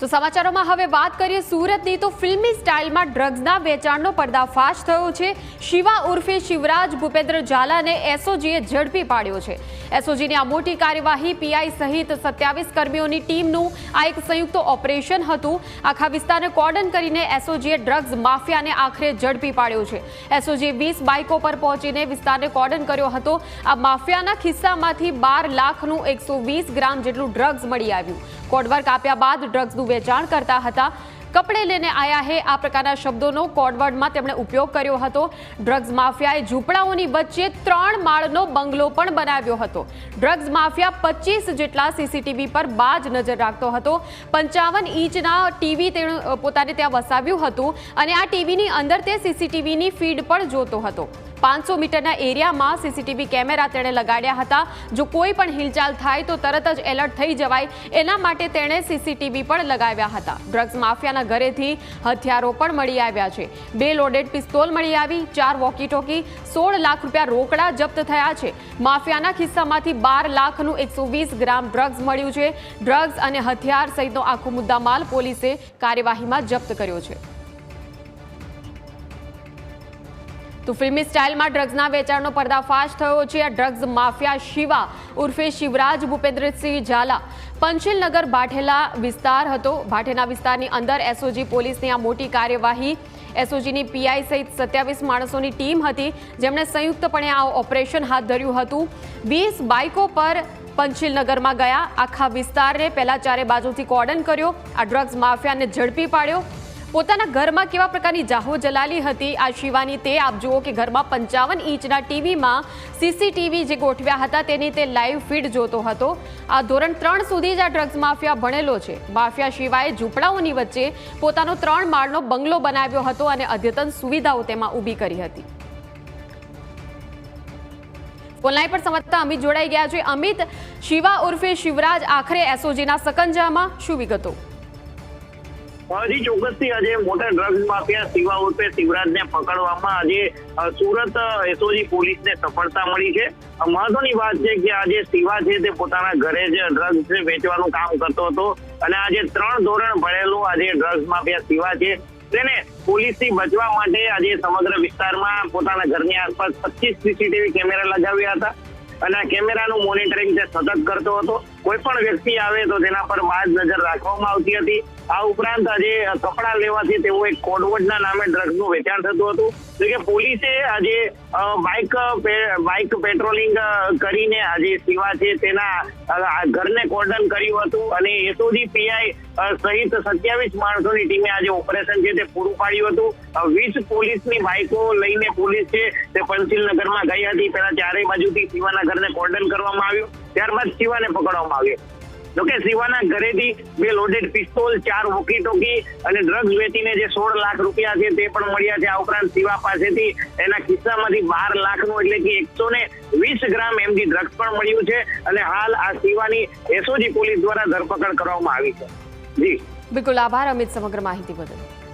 તો સમાચારોમાં હવે વાત કરીએ સુરતની. તો ફિલ્મી સ્ટાઇલમાં ડ્રગ્સના વેચાણનો પર્દાફાશ થયો છે. શિવા ઉર્ફે શિવરાજ ભૂપેન્દ્ર ઝાલાને એસઓજીએ ઝડપી પાડ્યો છે. એસઓજીની આ મોટી કાર્યવાહી પીઆઈ સહિત સત્યાવીસ કર્મીઓની ટીમનું આ એક સંયુક્ત ઓપરેશન હતું. આખા વિસ્તારને કોર્ડન કરીને એસઓજીએ ડ્રગ્સ માફિયાને આખરે ઝડપી પાડ્યો છે. એસઓજીએ વીસ બાઇકો પર પહોંચીને વિસ્તારને કોર્ડન કર્યો હતો. આ માફિયાના ખિસ્સામાંથી બાર લાખનું એકસો ગ્રામ જેટલું ડ્રગ્સ મળી આવ્યું. કોડવર્ક આપ્યા બાદ ડ્રગ્સનું વેચાણ કરતા હતા. કપડે લઈને આયા હે આ પ્રકારના શબ્દોનો કોડવર્ડમાં તેમણે ઉપયોગ કર્યો હતો. ડ્રગ્સ માફિયાએ ઝૂંપડાઓની વચ્ચે ત્રણ માળનો બંગલો પણ બનાવ્યો હતો. ડ્રગ્સ માફિયા પચીસ જેટલા સીસીટીવી પર બાજ નજર રાખતો હતો. પંચાવન ઇંચના ટીવી તેણે પોતાને ત્યાં વસાવ્યું હતું અને આ ટીવીની અંદર તે સીસીટીવીની ફીડ પણ જોતો હતો. પાંચસો મીટરના એરિયામાં સીસીટીવી કેમેરા તેણે લગાડ્યા હતા. જો કોઈ પણ હિલચાલ થાય તો તરત જ એલર્ટ થઈ જવાય. એના માટે તેણે સીસીટીવી પણ લગાવ્યા હતા. ડ્રગ્સ માફિયાના ઘરેથી હથિયારો પણ મળી આવ્યા છે. બે લોડેડ પિસ્તોલ મળી આવી, ચાર વોકી ટોકી સોળ લાખ રૂપિયા રોકડા જપ્ત થયા છે. માફિયાના ખિસ્સામાંથી બાર લાખનું એકસો ગ્રામ ડ્રગ્સ મળ્યું છે. ડ્રગ્સ અને હથિયાર સહિતનો આખો મુદ્દામાલ પોલીસે કાર્યવાહીમાં જપ્ત કર્યો છે. તો ફિલ્મી સ્ટાઇલમાં ડ્રગ્સના વેચાણનો પર્દાફાશ થયો છે. આ ડ્રગ્સ માફિયા શિવા ઉર્ફે શિવરાજ ભૂપેન્દ્રસિંહ ઝાલા પંચિલનગર ભાઠેલા વિસ્તાર હતો. ભાઠેના વિસ્તારની અંદર એસઓજી પોલીસની આ મોટી કાર્યવાહી એસઓજીની પીઆઈ સહિત સત્યાવીસ માણસોની ટીમ હતી. જેમણે સંયુક્તપણે આ ઓપરેશન હાથ ધર્યું હતું. વીસ બાઇકો પર પંચિલનગરમાં ગયા. આખા વિસ્તારને પહેલા ચારે બાજુથી કોર્ડન કર્યો. આ ડ્રગ્સ માફિયાને ઝડપી પાડ્યો. પોતાના ઘરમાં કેવા પ્રકારની જાહો જલાલી હતી? આ શિવાની તે આપ જુઓ કે ઘરમાં પંચાવન ઇંચના ટીવીમાં સીસીટીવી જે ગોઠવ્યા હતા તેની તે લાઈવ ફીડ જોતો હતો. આ ધોરણ ત્રણ સુધી જ આ ડ્રગ્સ માફિયા ભણેલો છે. માફિયા શિવાએ ઝૂંપડાઓની વચ્ચે પોતાનો ત્રણ માળનો બંગલો બનાવ્યો હતો અને અદ્યતન સુવિધાઓ તેમાં ઊભી કરી હતી. ઓનલાઈન પર સમજતા અમિત જોડાઈ ગયા છે. અમિત, શિવા ઉર્ફે શિવરાજ આખરે એસઓજીના સકંજામાં શું વિગતો? હજી ચોક્કસથી આજે મોટા ડ્રગ્સ માફિયા શિવા ઉર્ફે શિવરાજને પકડવામાં આજે સુરત એસઓજી પોલીસને સફળતા મળી છે. મહત્વની વાત છે કે આજે શિવા છે તે પોતાના ઘરે જ ડ્રગ્સ વેચવાનું કામ કરતો હતો અને આજે ત્રણ ધોરણ ભણેલો આજે ડ્રગ્સ માફિયા શિવા છે. તેને પોલીસથી બચવા માટે આજે સમગ્ર વિસ્તારમાં પોતાના ઘરની આસપાસ પચીસ સીસીટીવી કેમેરા લગાવ્યા હતા. અને આ કેમેરાનું મોનિટરિંગ તે સતત કરતો હતો, કોઈ પણ વ્યક્તિ આવે તો તેના પર બાજ નજર રાખવામાં આવતી હતી. આ ઉપરાંત આજે કપડા લેવાથી તેવું એક કોડવર્ડના નામે ડ્રગ્સનું વેચાણ થતું હતું. એટલે કે પોલીસે આજે બાઇક બાઇક પેટ્રોલિંગ કરીને આજે શિવા છે તેના ઘરને કોર્ડન કર્યું હતું. અને એસઓજી પીઆઈ સહિત સત્યાવીસ માણસોની ટીમે આજે ઓપરેશન છે તે પૂરું પાડ્યું હતું. વીસ પોલીસની બાઇકો લઈને પોલીસ છે તે પંચિલનગરમાં ગઈ હતી. પેલા ચારેય બાજુથી શિવાના ઘરને કોર્ડન કરવામાં આવ્યું. ત્યારબાદ શિવાને પકડવામાં આવ્યો. જોકે શિવાના ઘરેથી બે લોડેડ પિસ્તોલ, ચાર વોકી ટોકી અને ડ્રગ્સ વેચીને જે સોળ લાખ રૂપિયા છે તે પણ મળ્યા છે. આ ઉપરાંત શિવા પાસેથી એના ખિસ્સામાંથી બાર લાખનું એટલે કે એકસો ને વીસ ગ્રામ એમજી ડ્રગ્સ પણ મળ્યું છે અને હાલ આ શિવાની એસઓજી પોલીસ દ્વારા ધરપકડ કરવામાં આવી છે. જી. બિલકુલ આભાર. અમિત, સમગ્ર માહિતી બદલ.